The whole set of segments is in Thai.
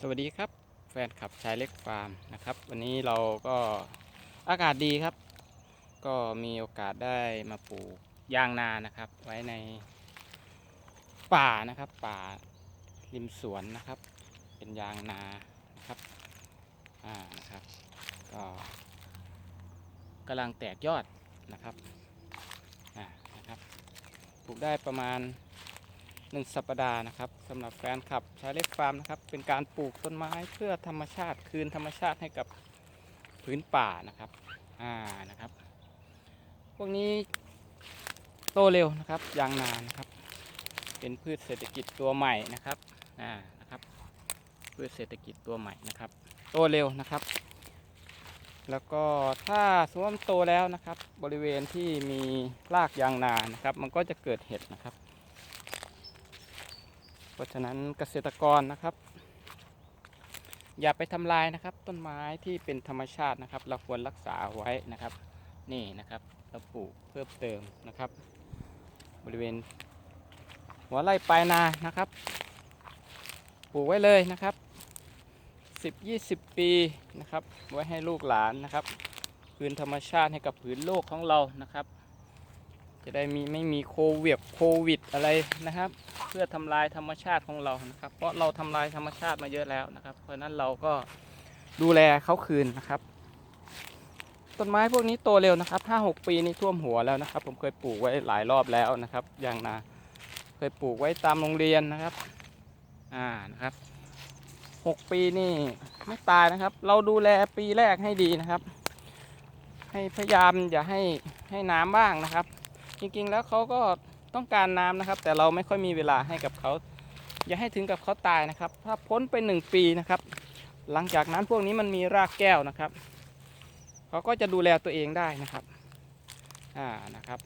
สวัสดีครับ แฟนขับชายเล็กฟาร์มนะครับ วันนี้เราก็อากาศดีครับ ก็มีโอกาสได้มาปลูกยางนานะครับ ไว้ในป่านะครับ ป่าริมสวนนะครับ เป็นยางนานะครับอ่านะครับก็กำลังแตกยอดนะครับอ่านะครับปลูกได้ประมาณ หนึ่งสัปดาห์นะครับสำหรับแฟนคลับชายเล็กฟาร์มนะครับ เป็นการปลูกต้นไม้เพื่อธรรมชาติคืนธรรมชาติให้กับพื้นป่านะครับอ่านะครับ พวกนี้โตเร็วนะครับยางนานะครับ เป็นพืชเศรษฐกิจตัวใหม่นะครับอ่านะครับ พืชเศรษฐกิจตัวใหม่นะครับ โตเร็วนะครับ แล้วก็ถ้าสมมติว่ามันโตแล้วนะครับ บริเวณที่มีรากยางนานะครับ มันก็จะเกิดเห็ดนะครับ เพราะฉะนั้นเกษตรกรนะครับ อย่าไปทำลายนะครับ ต้นไม้ที่เป็นธรรมชาตินะครับ เราควรรักษาไว้นะครับ นี่นะครับเราปลูกเพิ่มเติมนะครับ บริเวณ หัวไร่ปลายนานะครับ ปลูกไว้เลยนะครับ 10-20 ปีนะครับ ไว้ให้ลูกหลานนะครับคืนธรรมชาติให้กับผืนโลกของเรานะครับ จะได้มีไม่มีโควิดโควิดอะไรนะครับ เพื่อทำลายธรรมชาติของเรานะครับ เพราะเราทำลายธรรมชาติมาเยอะแล้วนะครับ เพราะฉะนั้นเราก็ดูแลเขาคืนนะครับ ต้นไม้พวกนี้โตเร็วนะครับห้าหกปีนี่ท่วมหัวแล้วนะครับ ผมเคยปลูกไว้หลายรอบแล้วนะครับยางนาเคยปลูกไว้ตามโรงเรียนนะครับอ่านะครับหกปีนี่ไม่ตายนะครับ เราดูแลปีแรกให้ดีนะครับ ให้พยายามอย่าให้ให้น้ำบ้างนะครับ จริงๆแล้วเขาก็ต้องการน้ำนะครับ แต่เราไม่ค่อยมีเวลาให้กับเขาอย่าให้ถึงกับเขาตายนะครับ ถ้าพ้นไปหนึ่งปีนะครับ หลังจากนั้นพวกนี้มันมีรากแก้วนะครับเขาก็จะดูแลตัวเองได้นะครับอ่านะครับ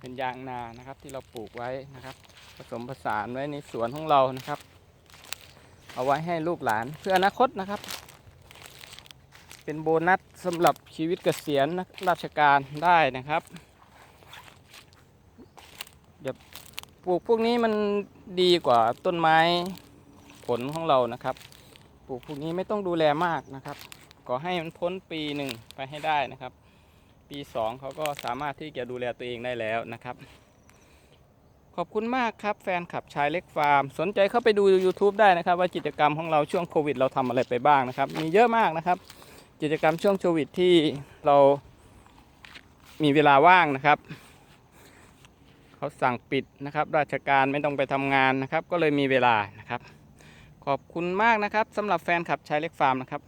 เป็นยางนานะครับที่เราปลูกไว้นะครับ ผสมผสานไว้ในสวนของเรานะครับ เอาไว้ให้ลูกหลานเพื่ออนาคตนะครับ เป็นโบนัสสำหรับชีวิตเกษียณราชการได้นะครับ เดี๋ยวปลูกพวกนี้มันดีกว่าต้นไม้ผลของเรานะครับ ปลูกพวกนี้ไม่ต้องดูแลมากนะครับขอให้มันพ้นปีหนึ่งไปให้ได้นะครับ ปีสองเขาก็สามารถที่จะดูแลตัวเองได้แล้วนะครับ ขอบคุณมากครับแฟนขับชายเล็กฟาร์ม สนใจเข้าไปดู YouTube ได้นะครับ ว่ากิจกรรมของเราช่วงโควิด เราทำอะไรไปบ้างนะครับ มีเยอะมากนะครับ กิจกรรมช่วงโควิดที่เรามีเวลาว่างนะครับ เขาสั่งปิดนะครับ ราชการไม่ต้องไปทำงานนะครับ ก็เลยมีเวลานะครับ ขอบคุณมากนะครับสำหรับแฟนคลับชายเล็กฟาร์มนะครับ